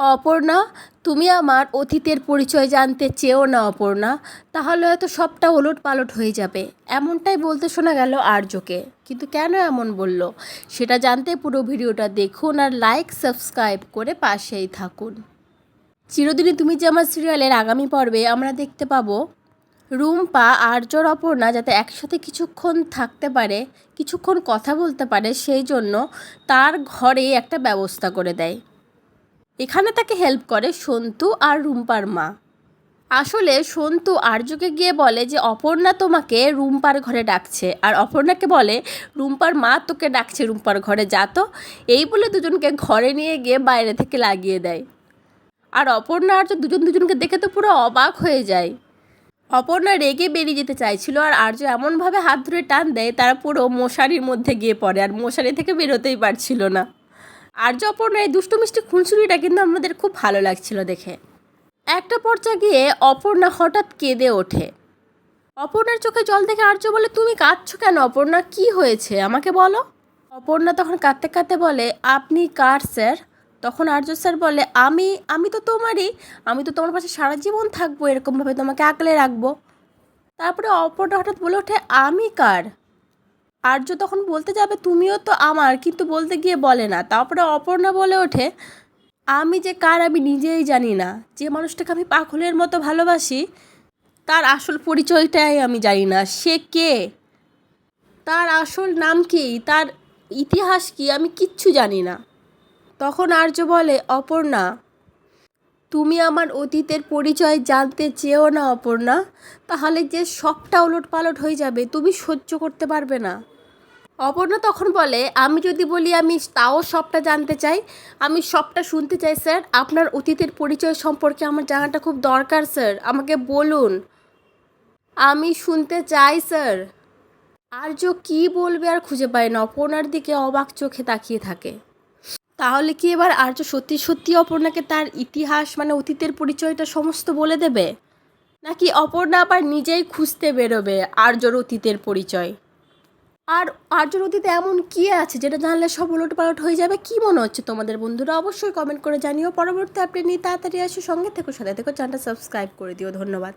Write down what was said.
অপর্ণা, তুমি আমার অতীতের পরিচয় জানতে চেও না অপর্ণা। তাহলে হয়তো সবটা ওলট পালট হয়ে যাবে। এমনটাই বলতে শোনা গেল আর্যকে। কিন্তু কেন এমন বলল? সেটা জানতে পুরো ভিডিওটা দেখুন আর লাইক সাবস্ক্রাইব করে পাশেই থাকুন। চিরদিনই তুমি যে আমার সিরিয়ালের আগামী পর্বে আমরা দেখতে পাবো। রুম্পা আর্যর অপর্ণা যাতে একসাথে কিছুক্ষণ থাকতে পারে, কিছুক্ষণ কথা বলতে পারে, সেই জন্য তার ঘরে একটা ব্যবস্থা করে দেয়। এখানে তাকে হেল্প করে সন্তু আর রুম্পার মা। আসলে সন্তু আর্যকে গিয়ে বলে যে, অপর্ণা তোমাকে রুম্পার ঘরে ডাকছে। আর অপর্ণাকে বলে, রুম্পার মা তোকে ডাকছে রুম্পার ঘরে, যা তো। এই বলে দুজনকে ঘরে নিয়ে গিয়ে বাইরে থেকে লাগিয়ে দেয়। আর অপর্ণা, আর্য দুজন দুজনকে দেখে তো পুরো অবাক হয়ে যায়। অপর্ণা রেগে বেরিয়ে যেতে চাইছিল, আর আর্য এমনভাবে হাত ধরে টান দেয়, তারা পুরো মশারির মধ্যে গিয়ে পড়ে, আর মশারি থেকে বেরোতেই পারছিল না। আর্য অপর্ণার এই দুষ্টু মিষ্টি খুনসুরিটা কিন্তু আমাদের খুব ভালো লাগছিল দেখে। একটা পর্যায়ে গিয়ে অপর্ণা হঠাৎ কেঁদে ওঠে। অপর্ণার চোখে জল দেখে আর্য বলে, তুমি কাঁদছো কেন অপর্ণা? কি হয়েছে? আমাকে বলো। অপর্ণা তখন কাঁদতে কাঁদতে বলে, আপনি কার, স্যার? তখন আর্য স্যার বলে, আমি আমি তো তোমারই, আমি তো তোমার পাশে সারা জীবন থাকব, এরকমভাবে তোমাকে আগলে রাখব। তারপরে অপর্ণা হঠাৎ বলে ওঠে, আমি কার? আর্য তখন বলতে যাবে, তুমিও তো আমার। কিন্তু বলতে গিয়ে বলে না। তারপরে অপর্ণা বলে ওঠে, আমি যে কার আমি নিজেই জানি না। যে মানুষটাকে আমি পাগলের মতো ভালোবাসি, তার আসল পরিচয়টাই আমি জানি না। সে কে? তার আসল নাম কি? তার ইতিহাস কি? আমি কিচ্ছু জানি না। তখন আর্য বলে, অপর্ণা তুমি আমার অতীতের পরিচয় জানতে চেয়েও না, অপর্ণা। তাহলে যে সবটা ওলট পালট হয়ে যাবে, তুমি সহ্য করতে পারবে না। অপর্ণা তখন বলে, আমি যদি বলি আমি তাও সবটা জানতে চাই, আমি সবটা শুনতে চাই, স্যার। আপনার অতীতের পরিচয় সম্পর্কে আমার জানাটা খুব দরকার, স্যার। আমাকে বলুন। আমি শুনতে চাই, স্যার। আর্য কী বলবে আর খুঁজে পায় না, অপর্ণার দিকে অবাক চোখে তাকিয়ে থাকে। তাহলে কি এবার আর্য সত্যি সত্যি অপর্ণাকে তার ইতিহাস মানে অতীতের পরিচয়টা সমস্ত বলে দেবে? নাকি অপর্ণা আবার নিজেই খুঁজতে বেরোবে আর্যর অতীতের পরিচয়? আর আর্যর অতীতে এমন কি আছে যেটা জানলে সব উলট পালট হয়ে যাবে? কি মনে হচ্ছে তোমাদের বন্ধুরা? অবশ্যই কমেন্ট করে জানিও। পরবর্তী আপডেট নিয়ে তাড়াতাড়ি আসো। সঙ্গে থেকো, সাথে থেকো চ্যানেলটা সাবস্ক্রাইব করে দিও। ধন্যবাদ।